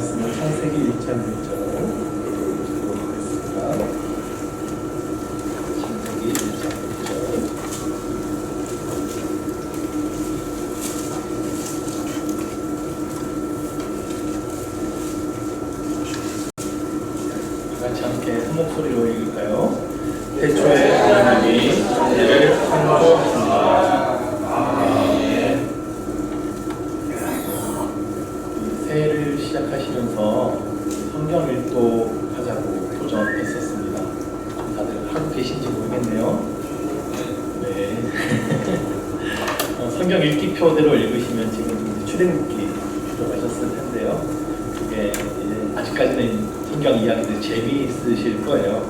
말씀은 창세기 1장 1절을 읽도록 하겠습니다. 창세기 1장 1절. 같이 함께 한 목소리로 읽을까요? 태초에 하나님이 천지를 창조하셨습니다. 아멘. 이 새해를 시작하시면서 성경 읽도 하자고 도전했었습니다. 다들 하고 계신지 모르겠네요. 네. 어, 성경 읽기표대로 읽으시면 지금 출애굽기 들어가셨을 텐데요. 이제 아직까지는 성경 이야기들 재미있으실 거예요.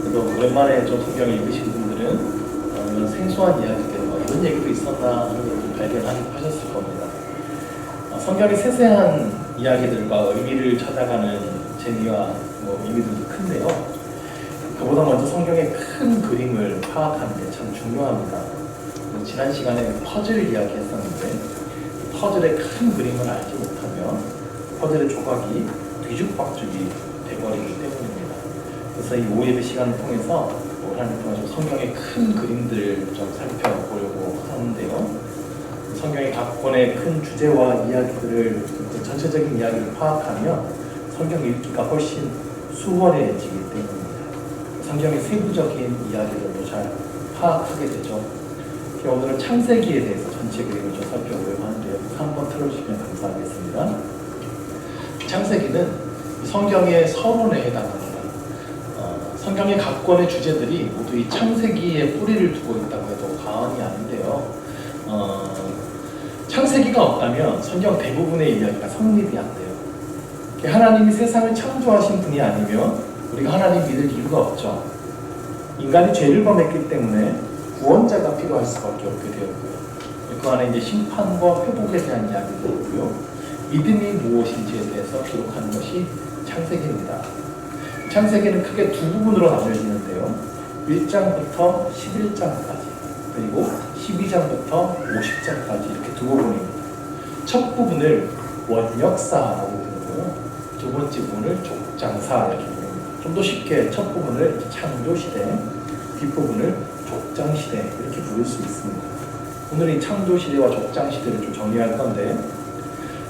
그래도 오랜만에 좀 성경 읽으신 분들은 어, 이런 생소한 이야기들, 어, 이런 얘기도 있었나 하는 걸 발견하셨을 겁니다. 어, 성경의 세세한 이야기들과 의미를 찾아가는 재미와 뭐 의미들도 큰데요. 그보다 먼저 성경의 큰 그림을 파악하는 게 참 중요합니다. 지난 시간에 퍼즐 이야기 했었는데 퍼즐의 큰 그림을 알지 못하면 퍼즐의 조각이 뒤죽박죽이 돼버리기 때문입니다. 그래서 이 오예배 시간을 통해서 동안 좀 성경의 큰 그림들을 좀 살펴보려고 하는데요. 성경의 각 권의 큰 주제와 이야기들을 그 전체적인 이야기를 파악하면 성경 읽기가 훨씬 수월해지기 때문입니다. 성경의 세부적인 이야기들도 잘 파악하게 되죠. 오늘은 창세기에 대해서 전체 그림을 좀 살펴보려고 하는데요. 한번 틀어주시면 감사하겠습니다. 창세기는 성경의 서론에 해당합니다. 어, 성경의 각 권의 주제들이 모두 이 창세기에 뿌리를 두고 있다고 해도 과언이 아닌데요. 어, 창세기가 없다면 성경 대부분의 이야기가 성립이 안 돼요. 하나님이 세상을 창조하신 분이 아니면 우리가 하나님 믿을 이유가 없죠. 인간이 죄를 범했기 때문에 구원자가 필요할 수밖에 없게 되었고요. 그 안에 이제 심판과 회복에 대한 이야기도 있고요. 믿음이 무엇인지에 대해서 기록하는 것이 창세기입니다. 창세기는 크게 두 부분으로 나눠지는데요. 1장부터 11장까지 그리고 12장부터 50장까지 이렇게 두 부분입니다. 첫 부분을 원역사라고 부르고요. 두 번째 부분을 족장사 이렇게 부릅니다. 좀 더 쉽게 첫 부분을 창조시대, 뒷부분을 족장시대 이렇게 부를 수 있습니다. 오늘 이 창조시대와 족장시대를 좀 정리할 건데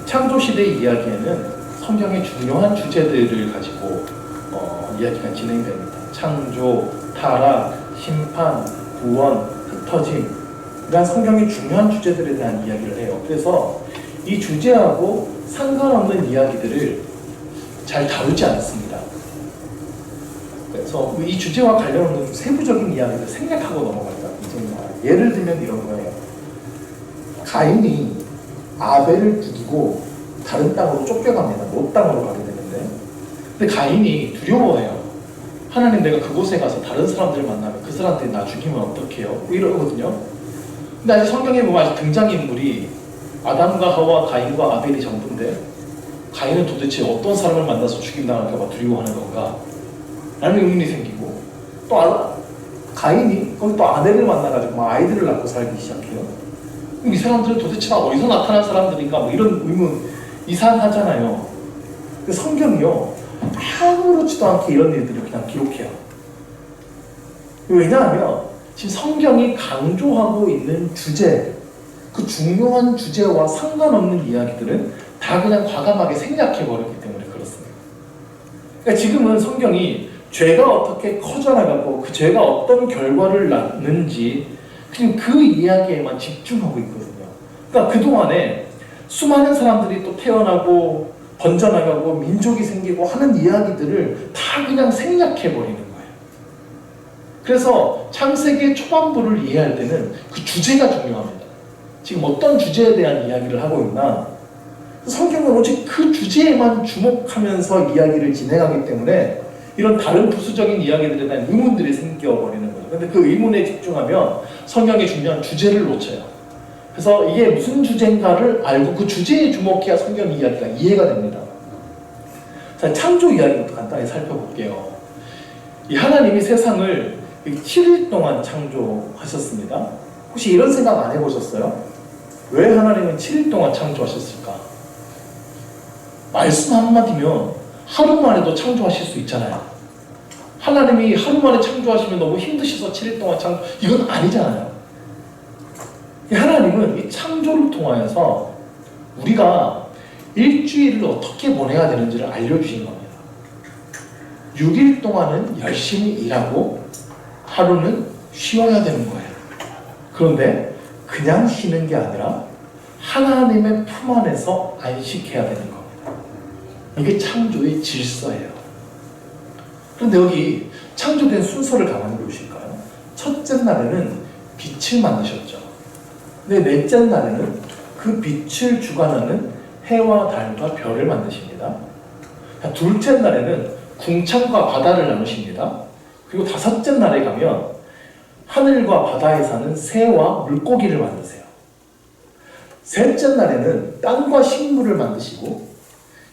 창조시대의 이야기에는 성경의 중요한 주제들을 가지고 어, 이야기가 진행됩니다. 창조, 타락, 심판, 구원, 흩어짐 이러한 성경의 중요한 주제들에 대한 이야기를 해요. 그래서 이 주제하고 상관없는 이야기들을 잘 다루지 않습니다. 그래서 이 주제와 관련 없는 세부적인 이야기를 생략하고 넘어간다. 예를 들면 이런 거예요. 가인이 아벨을 죽이고 다른 땅으로 쫓겨갑니다. 못 땅으로 가게 되는데. 근데 가인이 두려워해요. 하나님 내가 그곳에 가서 다른 사람들을 만나면 그 사람들이 나 죽이면 어떡해요? 뭐 이러거든요. 근데 아직 성경에 보면 아직 등장인물이 아담과 하와, 가인과 아벨이 전부인데 가인은 도대체 어떤 사람을 만나서 죽임당할까봐 두려워하는 건가? 라는 의문이 생기고 또 아, 가인이 거기 또 아내를 만나가지고 막 아이들을 낳고 살기 시작해요. 그럼 이 사람들은 도대체 다 어디서 나타난 사람들인가? 뭐 이런 의문 이상하잖아요. 그 성경이요 아무렇지도 않게 이런 일들을 그냥 기록해요. 왜냐하면 지금 성경이 강조하고 있는 주제, 그 중요한 주제와 상관없는 이야기들은 다 그냥 과감하게 생략해 버렸기 때문에 그렇습니다. 그러니까 지금은 성경이 죄가 어떻게 커져나가고 그 죄가 어떤 결과를 낳는지 그냥 그 이야기에만 집중하고 있거든요. 그러니까 그동안에 수많은 사람들이 또 태어나고 번져나가고 민족이 생기고 하는 이야기들을 다 그냥 생략해 버리는 거예요. 그래서 창세기의 초반부를 이해할 때는 그 주제가 중요합니다. 지금 어떤 주제에 대한 이야기를 하고 있나? 성경은 오직 그 주제에만 주목하면서 이야기를 진행하기 때문에 이런 다른 부수적인 이야기들에 대한 의문들이 생겨버리는 거죠. 근데 그 의문에 집중하면 성경의 중요한 주제를 놓쳐요. 그래서 이게 무슨 주제인가를 알고 그 주제에 주목해야 성경 이야기가 이해가 됩니다. 자, 창조 이야기부터 간단히 살펴볼게요. 이 하나님이 세상을 7일 동안 창조하셨습니다. 혹시 이런 생각 안 해보셨어요? 왜 하나님은 7일 동안 창조하셨을까? 말씀 한마디면 하루 만 에도 창조하실 수 있잖아요. 하나님이 하루 만에 창조하시면 너무 힘드셔서 7일 동안 창조, 이건 아니잖아요. 이 하나님은 이 창조를 통하여서 우리가 일주일을 어떻게 보내야 되는지를 알려주신 겁니다. 6일 동안은 열심히 일하고 하루는 쉬어야 되는 거예요. 그런데 그냥 쉬는 게 아니라 하나님의 품 안에서 안식해야 되는 겁니다. 이게 창조의 질서예요. 그런데 여기 창조된 순서를 가만히 보실까요? 첫째 날에는 빛을 만드셨죠. 근데 넷째 날에는 그 빛을 주관하는 해와 달과 별을 만드십니다. 자, 둘째 날에는 궁창과 바다를 나누십니다. 그리고 다섯째 날에 가면 하늘과 바다에 사는 새와 물고기를 만드세요. 셋째 날에는 땅과 식물을 만드시고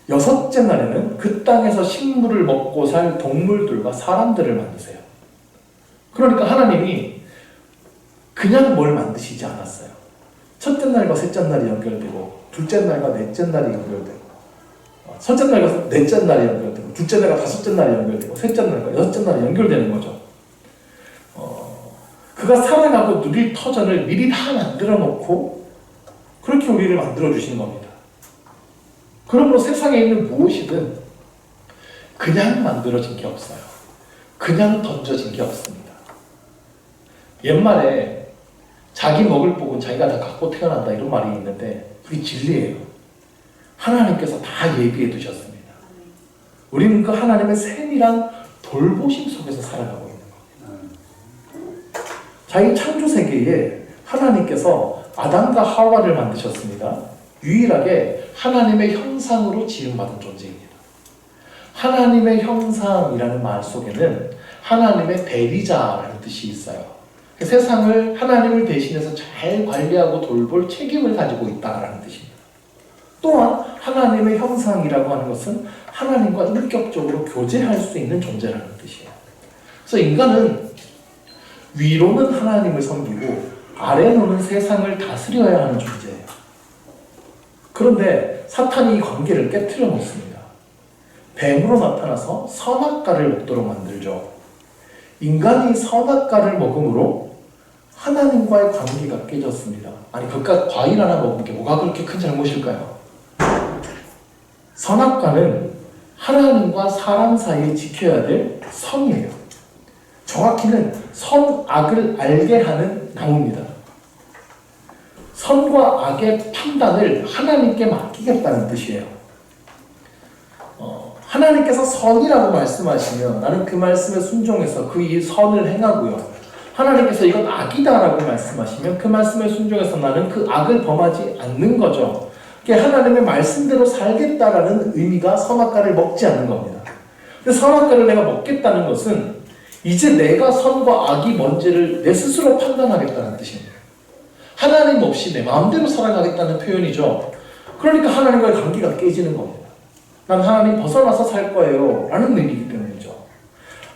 여섯째 날에는 그 땅에서 식물을 먹고 살 동물들과 사람들을 만드세요. 그러니까 하나님이 그냥 뭘 만드시지 않았어요. 첫째 날과 셋째 날이 연결되고 둘째 날과 넷째 날이 연결되고 어, 첫째 날과 넷째 날이 연결되고 둘째 날과 다섯째 날이 연결되고 셋째 날과 여섯째 날이 연결되는 거죠. 어, 그가 살아가고 누릴 터전을 미리 다 만들어 놓고 그렇게 우리를 만들어 주신 겁니다. 그러므로 세상에 있는 무엇이든 그냥 만들어진 게 없어요. 그냥 던져진 게 없습니다. 옛말에 자기 먹을 복은 자기가 다 갖고 태어난다 이런 말이 있는데 그게 진리예요. 하나님께서 다 예비해 두셨습니다. 우리는 그 하나님의 세밀한 돌보심 속에서 살아가고 있는 겁니다. 자기 창조 세계에 하나님께서 아담과 하와를 만드셨습니다. 유일하게 하나님의 형상으로 지음받은 존재입니다. 하나님의 형상이라는 말 속에는 하나님의 대리자라는 뜻이 있어요. 그 세상을 하나님을 대신해서 잘 관리하고 돌볼 책임을 가지고 있다라는 뜻입니다. 또한 하나님의 형상이라고 하는 것은 하나님과 인격적으로 교제할 수 있는 존재라는 뜻이에요. 그래서 인간은 위로는 하나님을 섬기고 아래로는 세상을 다스려야 하는 존재예요. 그런데 사탄이 이 관계를 깨뜨려 놓습니다. 뱀으로 나타나서 선악과를 먹도록 만들죠. 인간이 선악과를 먹음으로 하나님과의 관계가 깨졌습니다. 아니 그깟 과일 하나 먹은 게 뭐가 그렇게 큰 잘못일까요? 선악과는 하나님과 사람 사이에 지켜야 될 선이에요. 정확히는 선악을 알게 하는 나무입니다. 선과 악의 판단을 하나님께 맡기겠다는 뜻이에요. 어, 하나님께서 선이라고 말씀하시면 나는 그 말씀에 순종해서 그이 선을 행하고요. 하나님께서 이건 악이다라고 말씀하시면 그 말씀에 순종해서 나는 그 악을 범하지 않는 거죠. 그게 하나님의 말씀대로 살겠다라는 의미가 선악과를 먹지 않는 겁니다. 근데 선악과를 내가 먹겠다는 것은 이제 내가 선과 악이 뭔지를 내 스스로 판단하겠다는 뜻입니다. 하나님 없이 내 마음대로 살아가겠다는 표현이죠. 그러니까 하나님과의 관계가 깨지는 겁니다. 난 하나님 벗어나서 살 거예요. 라는 의미이기 때문이죠.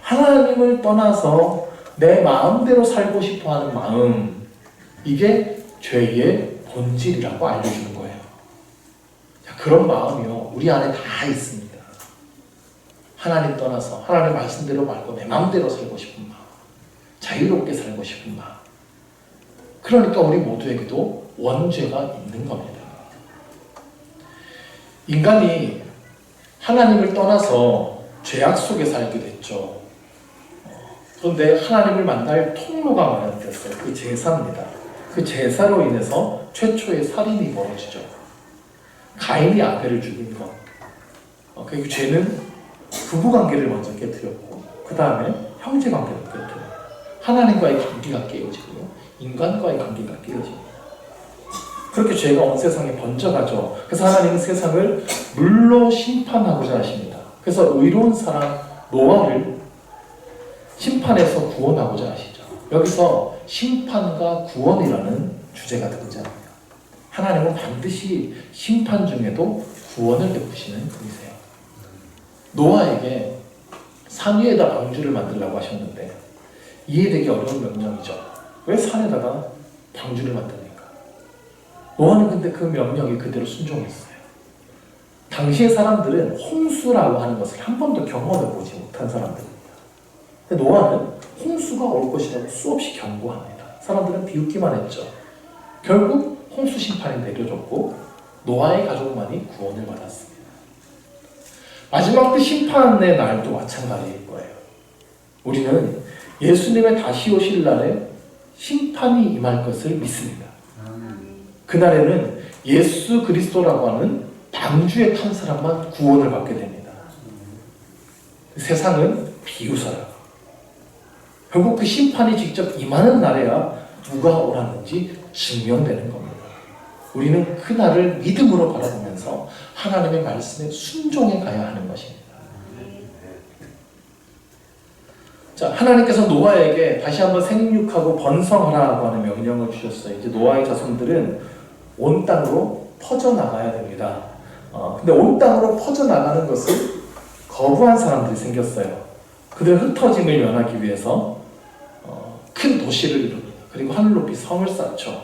하나님을 떠나서 내 마음대로 살고 싶어 하는 마음, 이게 죄의 본질이라고 알려주는 거예요. 자, 그런 마음이요. 우리 안에 다 있습니다. 하나님 떠나서 하나님 말씀대로 말고 내 마음대로 살고 싶은 마음, 자유롭게 살고 싶은 마음. 그러니까 우리 모두에게도 원죄가 있는 겁니다. 인간이 하나님을 떠나서 죄악 속에 살게 됐죠. 그런데 하나님을 만날 통로가 마련됐어요. 그 제사입니다. 그 제사로 인해서 최초의 살인이 벌어지죠. 가인이 아벨을 죽인 것. 어, 그 죄는 부부 관계를 먼저 깨뜨렸고, 그 다음에 형제 관계를 깨뜨려요. 하나님과의 관계가 깨어지고요. 인간과의 관계가 깨어집니다. 그렇게 죄가 온 세상에 번져가죠. 그래서 하나님은 세상을 물로 심판하고자 하십니다. 그래서 의로운 사람 노아를 심판에서 구원하고자 하시죠. 여기서 심판과 구원이라는 주제가 등장합니다. 하나님은 반드시 심판 중에도 구원을 베푸시는 분이세요. 노아에게 산 위에다 방주를 만들라고 하셨는데 이해되기 어려운 명령이죠. 왜 산에다가 방주를 만듭니까? 노아는 근데 그 명령에 그대로 순종했어요. 당시의 사람들은 홍수라고 하는 것을 한 번도 경험해 보지 못한 사람들입니다. 근데 노아는 홍수가 올 것이라고 수없이 경고합니다. 사람들은 비웃기만 했죠. 결국 홍수 심판이 내려졌고 노아의 가족만이 구원을 받았습니다. 마지막 때 심판의 날도 마찬가지일 거예요. 우리는 예수님의 다시 오실 날에 심판이 임할 것을 믿습니다. 그날에는 예수 그리스도라고 하는 방주에 탄 사람만 구원을 받게 됩니다. 세상은 비유사라. 결국 그 심판이 직접 임하는 날에야 누가 오라는지 증명되는 겁니다. 우리는 그 날을 믿음으로 바라보면서 하나님의 말씀에 순종해 가야 하는 것입니다. 자, 하나님께서 노아에게 다시 한번 생육하고 번성하라고 하는 명령을 주셨어요. 이제 노아의 자손들은 온 땅으로 퍼져나가야 됩니다. 어, 근데 온 땅으로 퍼져나가는 것을 거부한 사람들이 생겼어요. 그들 흩어짐을 면하기 위해서 어, 큰 도시를 이룹니다. 그리고 하늘 높이 성을 쌓죠.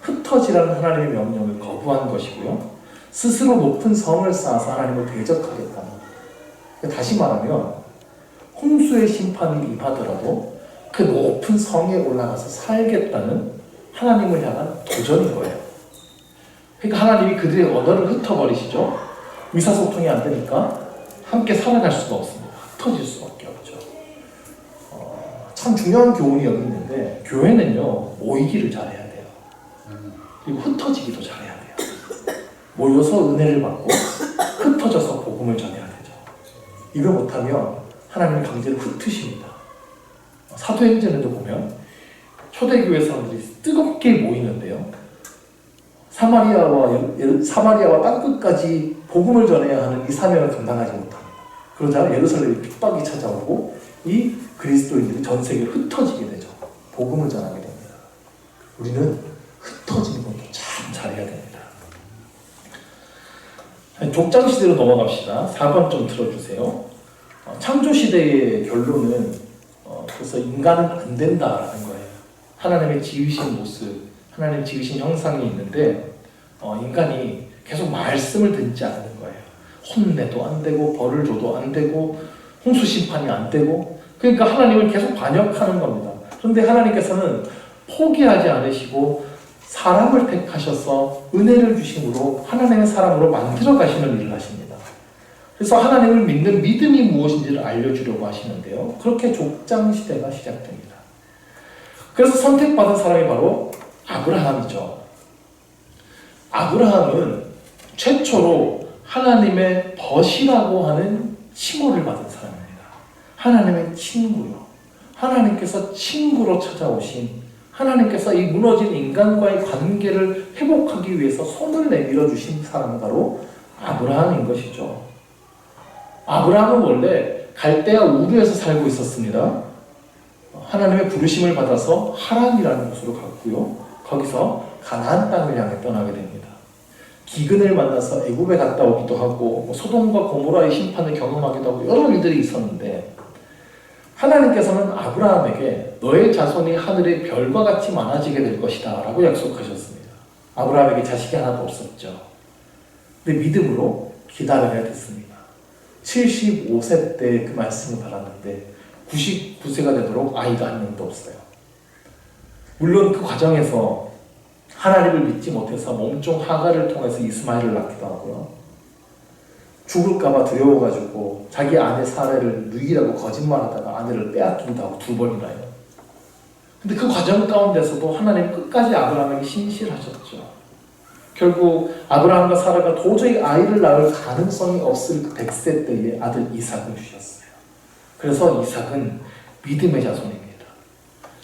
흩어지라는 하나님의 명령을 거부한 것이고요. 스스로 높은 성을 쌓아서 하나님을 대적하겠다는. 다시 말하면 홍수의 심판이 임하더라도 그 높은 성에 올라가서 살겠다는 하나님을 향한 도전인 거예요. 그러니까 하나님이 그들의 언어를 흩어버리시죠. 의사소통이 안 되니까 함께 살아갈 수가 없습니다. 흩어질 수밖에 없죠. 어, 참 중요한 교훈이 여기 있는데 교회는요 모이기를 잘해야 돼요. 그리고 흩어지기도 잘해야 돼요. 모여서 은혜를 받고 흩어져서 복음을 전해야 되죠. 이거 못하면 하나님은 강제로 흩으십니다. 사도행전에도 보면 초대교회 사람들이 뜨겁게 모이는데요. 사마리아와 예- 사마리아와 땅 끝까지 복음을 전해야 하는 이 사명을 감당하지 못합니다. 그러자 예루살렘에 핍박이 찾아오고 이 그리스도인들이 전 세계로 흩어지게 되죠. 복음을 전하게 됩니다. 우리는 흩어지는 것도 참 잘해야 됩니다. 족장 시대로 넘어갑시다. 4번 좀 들어주세요. 어, 창조 시대의 결론은 어, 그래서 인간은 안 된다라는 거예요. 하나님의 지으신 모습, 하나님 지으신 형상이 있는데 어, 인간이 계속 말씀을 듣지 않는 거예요. 혼내도 안 되고 벌을 줘도 안 되고 홍수 심판이 안 되고 그러니까 하나님을 계속 반역하는 겁니다. 그런데 하나님께서는 포기하지 않으시고 사람을 택하셔서 은혜를 주심으로 하나님의 사람으로 만들어 가시는 일을 하십니다. 그래서 하나님을 믿는 믿음이 무엇인지를 알려주려고 하시는데요. 그렇게 족장 시대가 시작됩니다. 그래서 선택받은 사람이 바로 아브라함이죠. 아브라함은 최초로 하나님의 벗이라고 하는 칭호를 받은 사람입니다. 하나님의 친구요. 하나님께서 친구로 찾아오신 하나님께서 이 무너진 인간과의 관계를 회복하기 위해서 손을 내밀어 주신 사람이 바로 아브라함인 것이죠. 아브라함은 원래 갈대아 우르에서 살고 있었습니다. 하나님의 부르심을 받아서 하란이라는 곳으로 갔고요. 거기서 가나안 땅을 향해 떠나게 됩니다. 기근을 만나서 애굽에 갔다 오기도 하고 뭐 소돔과 고모라의 심판을 경험하기도 하고 여러 일들이 있었는데 하나님께서는 아브라함에게 너의 자손이 하늘의 별과 같이 많아지게 될 것이다 라고 약속하셨습니다. 아브라함에게 자식이 하나도 없었죠. 근데 믿음으로 기다려야 됐습니다. 75세 때 그 말씀을 받았는데 99세가 되도록 아이가 한 명도 없어요. 물론 그 과정에서 하나님을 믿지 못해서 몸종 하가를 통해서 이스마엘을 낳기도 하고요. 죽을까봐 두려워가지고 자기 아내 사례를 누이라고 거짓말하다가 아내를 빼앗기기도 하고 두 번이나요. 근데 그 과정 가운데서도 하나님 끝까지 아브라함에게 신실하셨죠. 결국 아브라함과 사라가 도저히 아이를 낳을 가능성이 없을 그 100세 때에 아들 이삭을 주셨어요. 그래서 이삭은 믿음의 자손입니다.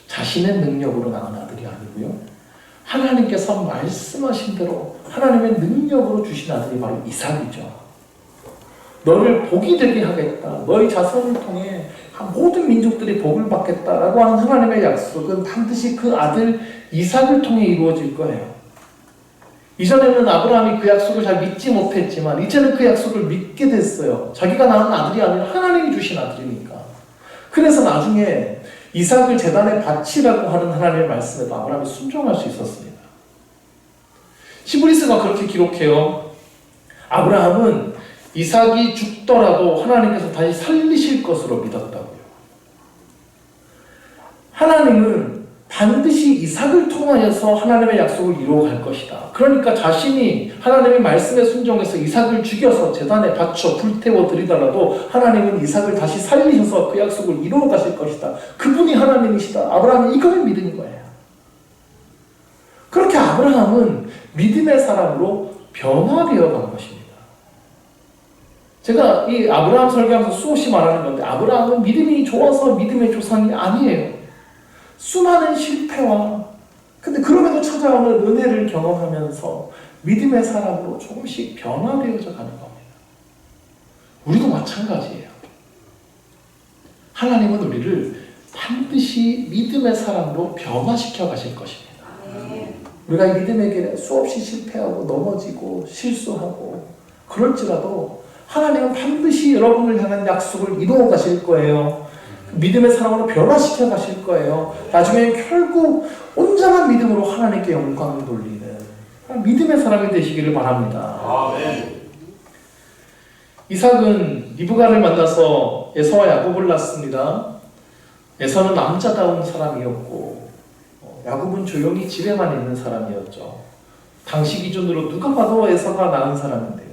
자신의 능력으로 낳은 아들이 아니고요. 하나님께서 말씀하신 대로 하나님의 능력으로 주신 아들이 바로 이삭이죠. 너를 복이 되게 하겠다. 너희 자손을 통해 모든 민족들이 복을 받겠다라고 하는 하나님의 약속은 반드시 그 아들 이삭을 통해 이루어질 거예요. 이전에는 아브라함이 그 약속을 잘 믿지 못했지만 이제는 그 약속을 믿게 됐어요. 자기가 낳은 아들이 아니라 하나님이 주신 아들이니까. 그래서 나중에 이삭을 재단에 바치라고 하는 하나님의 말씀에도 아브라함이 순종할 수 있었습니다. 시브리스가 그렇게 기록해요. 아브라함은 이삭이 죽더라도 하나님께서 다시 살리실 것으로 믿었다고요. 하나님은 반드시 이삭을 통하여서 하나님의 약속을 이루어갈 것이다. 그러니까 자신이 하나님의 말씀에 순종해서 이삭을 죽여서 재단에 바쳐 불태워 드리더라도 하나님은 이삭을 다시 살리셔서 그 약속을 이루어 가실 것이다. 그분이 하나님이시다. 아브라함이 이걸 믿은 거예요. 그렇게 아브라함은 믿음의 사람으로 변화되어 간 것입니다. 제가 이 아브라함 설교하면서 수없이 말하는 건데 아브라함은 믿음이 좋아서 믿음의 조상이 아니에요. 수많은 실패와 근데 그럼에도 찾아오는 은혜를 경험하면서 믿음의 사람으로 조금씩 변화되어져 가는 겁니다. 우리도 마찬가지예요. 하나님은 우리를 반드시 믿음의 사람으로 변화시켜 가실 것입니다. 우리가 이 믿음의 길에 수없이 실패하고 넘어지고 실수하고 그럴지라도 하나님은 반드시 여러분을 향한 약속을 이루어 가실 거예요. 믿음의 사람으로 변화시켜 가실 거예요. 나중에 결국 온전한 믿음으로 하나님께 영광을 돌리는 믿음의 사람이 되시기를 바랍니다. 아멘. 이삭은 리브가를 만나서 에서와 야곱을 낳습니다. 에서는 남자다운 사람이었고 어, 야곱은 조용히 집에만 있는 사람이었죠. 당시 기준으로 누가 봐도 에서가 나은 사람인데요.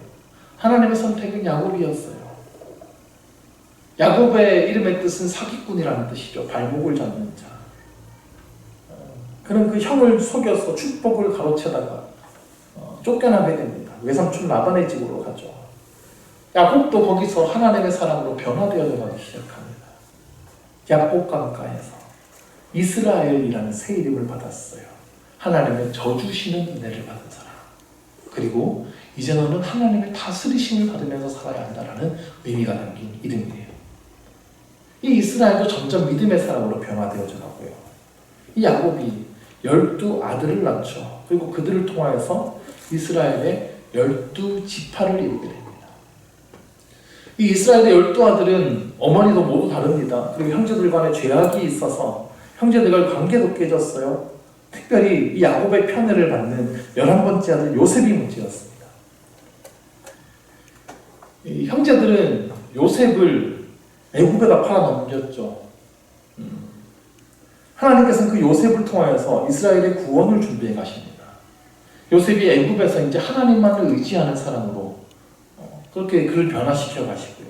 하나님의 선택은 야곱이었어요. 야곱의 이름의 뜻은 사기꾼이라는 뜻이죠. 발목을 잡는 자. 어, 그는 그 형을 속여서 축복을 가로채다가 어, 쫓겨나게 됩니다. 외삼촌 라반의 집으로 가죠. 야곱도 거기서 하나님의 사람으로 변화되어 가기 시작합니다. 야곱 강가에서 이스라엘이라는 새 이름을 받았어요. 하나님의 저주시는 은혜를 받은 사람. 그리고 이제 너는 하나님의 다스리심을 받으면서 살아야 한다라는 의미가 담긴 이름이에요. 이 이스라엘도 점점 믿음의 사람으로 변화되어져 가고요. 이 야곱이 열두 아들을 낳죠. 그리고 그들을 통하여서 이스라엘의 열두 지파를 이루게 됩니다. 이 이스라엘의 열두 아들은 어머니도 모두 다릅니다. 그리고 형제들 간에 죄악이 있어서 형제들 관계도 깨졌어요. 특별히 이 야곱의 편애를 받는 열한 번째 아들 요셉이 문제였습니다. 이 형제들은 요셉을 애굽에다 팔아 넘겼죠. 음. 하나님께서는 그 요셉을 통하여서 이스라엘의 구원을 준비해 가십니다. 요셉이 애굽에서 이제 하나님만을 의지하는 사람으로 어, 그렇게 그를 변화시켜 가시고요.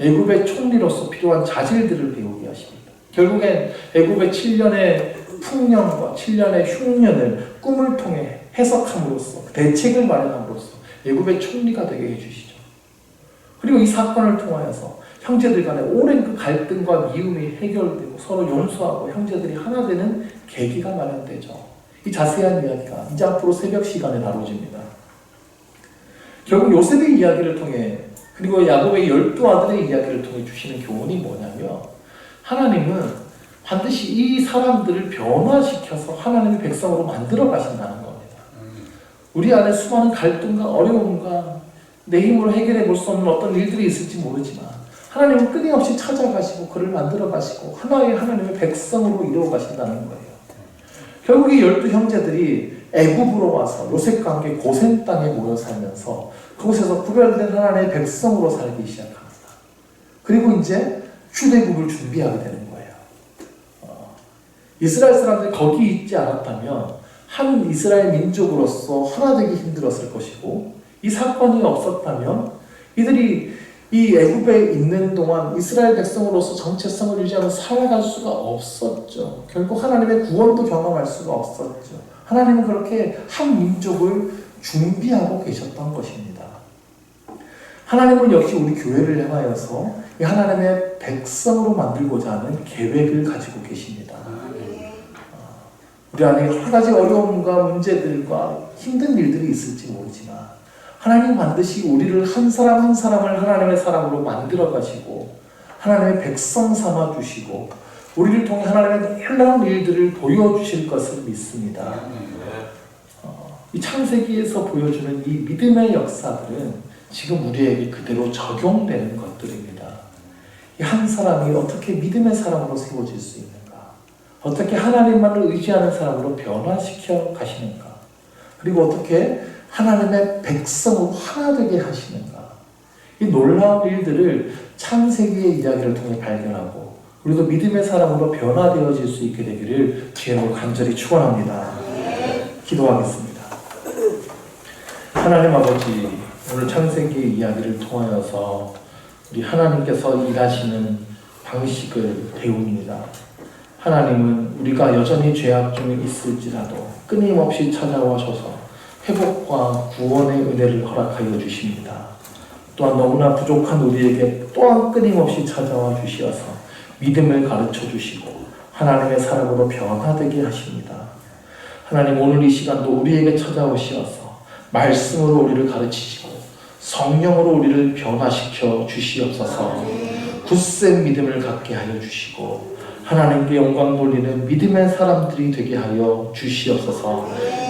애굽의 총리로서 필요한 자질들을 배우게 하십니다. 결국엔 애굽의 7년의 풍년과 7년의 흉년을 꿈을 통해 해석함으로써 대책을 마련함으로써 애굽의 총리가 되게 해주시죠. 그리고 이 사건을 통하여서 형제들 간의 오랜 그 갈등과 미움이 해결되고 서로 용서하고 형제들이 하나 되는 계기가 마련되죠. 이 자세한 이야기가 이제 앞으로 새벽 시간에 다뤄집니다. 결국 요셉의 이야기를 통해 그리고 야곱의 열두 아들의 이야기를 통해 주시는 교훈이 뭐냐면 하나님은 반드시 이 사람들을 변화시켜서 하나님의 백성으로 만들어 가신다는 겁니다. 우리 안에 수많은 갈등과 어려움과 내 힘으로 해결해 볼 수 없는 어떤 일들이 있을지 모르지만 하나님은 끊임없이 찾아가시고 그를 만들어 가시고 하나의 하나님의 백성으로 이루어 가신다는 거예요. 결국 이 열두 형제들이 애굽으로 와서 요셉과 함께 고센 땅에 모여 살면서 그곳에서 구별된 하나님의 백성으로 살기 시작합니다. 그리고 이제 휴대국을 준비하게 되는 거예요. 어, 이스라엘 사람들이 거기 있지 않았다면 한 이스라엘 민족으로서 하나 되기 힘들었을 것이고 이 사건이 없었다면 이들이 이 애굽에 있는 동안 이스라엘 백성으로서 정체성을 유지하면서 살아갈 수가 없었죠. 결국 하나님의 구원도 경험할 수가 없었죠. 하나님은 그렇게 한 민족을 준비하고 계셨던 것입니다. 하나님은 역시 우리 교회를 향하여서 이 하나님의 백성으로 만들고자 하는 계획을 가지고 계십니다. 우리 안에 여러 가지 어려움과 문제들과 힘든 일들이 있을지 모르지만 하나님 반드시 우리를 한 사람 한 사람을 하나님의 사람으로 만들어 가시고 하나님의 백성 삼아 주시고 우리를 통해 하나님의 놀라운 일들을 보여 주실 것을 믿습니다. 어, 이 창세기에서 보여주는 이 믿음의 역사들은 지금 우리에게 그대로 적용되는 것들입니다. 이 한 사람이 어떻게 믿음의 사람으로 세워질 수 있는가? 어떻게 하나님만을 의지하는 사람으로 변화시켜 가시는가? 그리고 어떻게 하나님의 백성으로 하나 되게 하시는가? 이 놀라운 일들을 창세기의 이야기를 통해 발견하고 우리도 믿음의 사람으로 변화되어질 수 있게 되기를 주님으로 간절히 축원합니다. 기도하겠습니다. 하나님 아버지 오늘 창세기 이야기를 통하여서 우리 하나님께서 일하시는 방식을 배웁니다. 하나님은 우리가 여전히 죄악 중에 있을지라도 끊임없이 찾아와셔서 회복과 구원의 은혜를 허락하여 주십니다. 또한 너무나 부족한 우리에게 또한 끊임없이 찾아와 주시어서 믿음을 가르쳐 주시고 하나님의 사람으로 변화되게 하십니다. 하나님 오늘 이 시간도 우리에게 찾아오시어서 말씀으로 우리를 가르치시고 성령으로 우리를 변화시켜 주시옵소서 굳센 믿음을 갖게 하여 주시고 하나님께 영광 돌리는 믿음의 사람들이 되게 하여 주시옵소서